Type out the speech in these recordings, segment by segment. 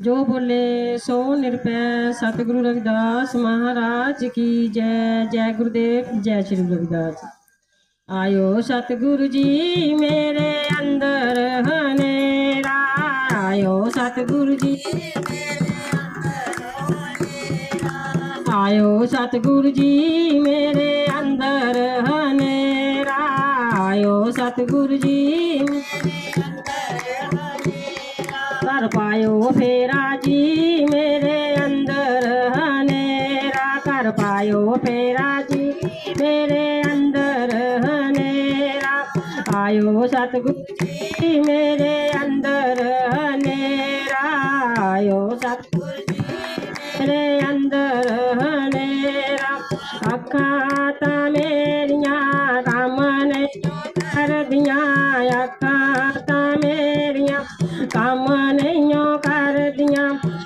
जो बोले सो निरपै सतगुरु रविदास महाराज की जय जय गुरुदेव जय श्री रविदास आयो सतगुरु जी मेरे अंदर हनेरा आयो सतगुरु जी आयो सतगुरु जी मेरे अंदर हनेरा आयो सतगुरु जी फेरा जी मेरे अंदर हनेरा कर पायो फेरा जी मेरे अंदर हनेरा। आयो सतगुरु जी मेरे अंदर हनेरा। आयो सतगुरु जी मेरे अंदर हनेरा। अखां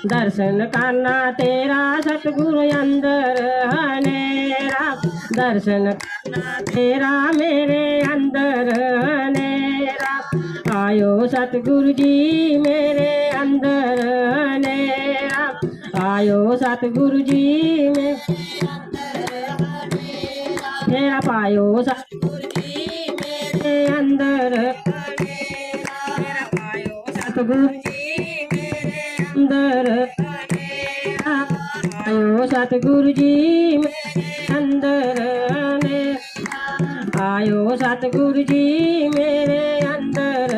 दर्शन करना तेरा सतगुरु अंदर हनेरा दर्शन करना तेरा मेरे अंदर हनेरा आयो सतगुरु जी मेरे अंदर हनेरा आयो सतगुरु जी में मेरा। पायो सतगुरु जी मेरे अंदर मेरा। पायो सतगुरु जी सतगुरु जी मेरे अंदर आने आयो सतगुरु जी मेरे अंदर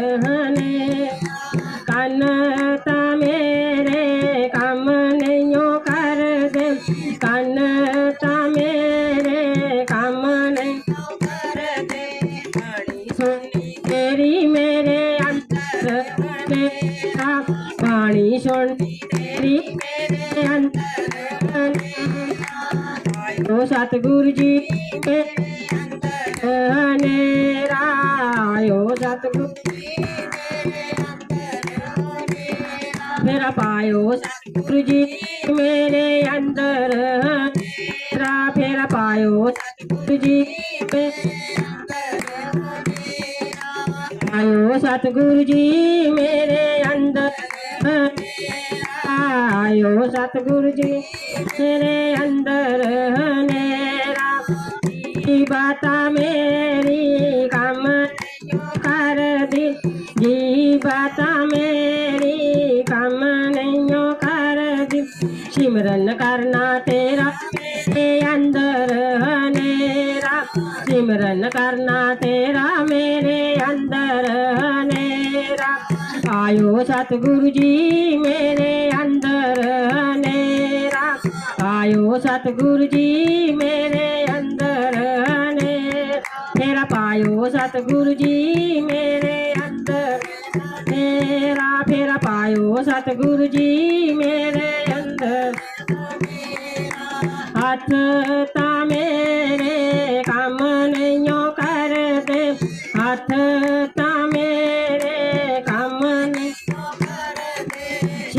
वाणी सुन तेरी मेरे अंतर ओ सतगुरु जी के हनेरा ओ सतगुरु मेरा पायो सतगुरु जी मेरे अंदर। तेरा फेरा पायो सतगुरु जी आयो सतगुरु जी मेरे अंदर। आयो सतगुरु जी मेरे अंदर मेरा बाता मेरी गम कर दी। जी बाता मेरी गम नहीं कर दी। सिमरन करना तेरा मेरे अंदर मेरा। सिमरन करना तेरा, मेरे अंदर मेरा। आयो सतगुरु जी मेरे अंदर नेरा। आयो सतगुरु जी मेरे अंदर ने फेरा पायो सतगुरु जी मेरे अंदर नेरा। फेरा पायो सतगुरु जी मेरे अंदर हथ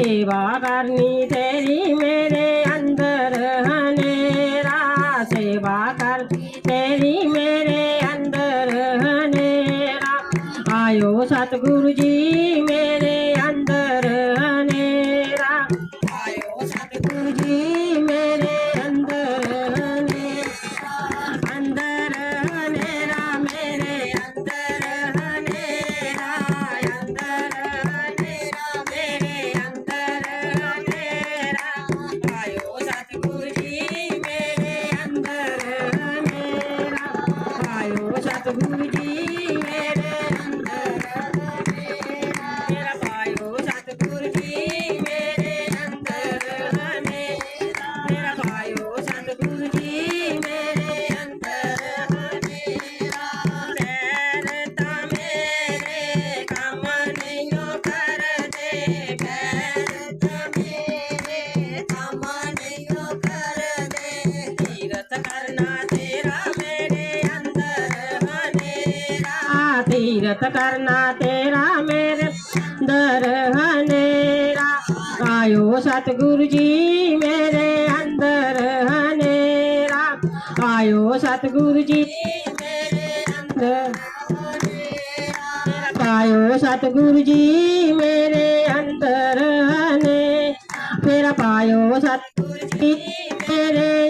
सेवा करनी तेरी मेरे अंदर हनेरा सेवा करनी तेरी मेरे अंदर हनेरा आयो सतगुरु जी मेरे संगत करना तेरा मेरे दर हनेरा। आयो सतगुरु जी मेरे अंदर हनेरा। आयो सतगुरु जी अंदर आयो सतगुरु जी मेरे अंदर हने फिर पायो सतगुरु जी मेरे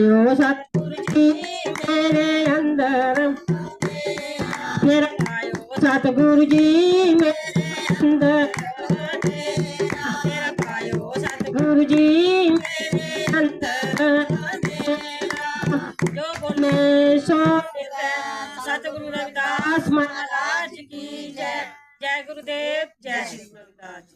आयो सतगुरु मेरे अंदर फिर आयो सतगुरु जी मेरे अंदर फिर सतगुरु जी सतगुरु रविदास महाराज की जय। जय गुरुदेव, जय श्री रविदास।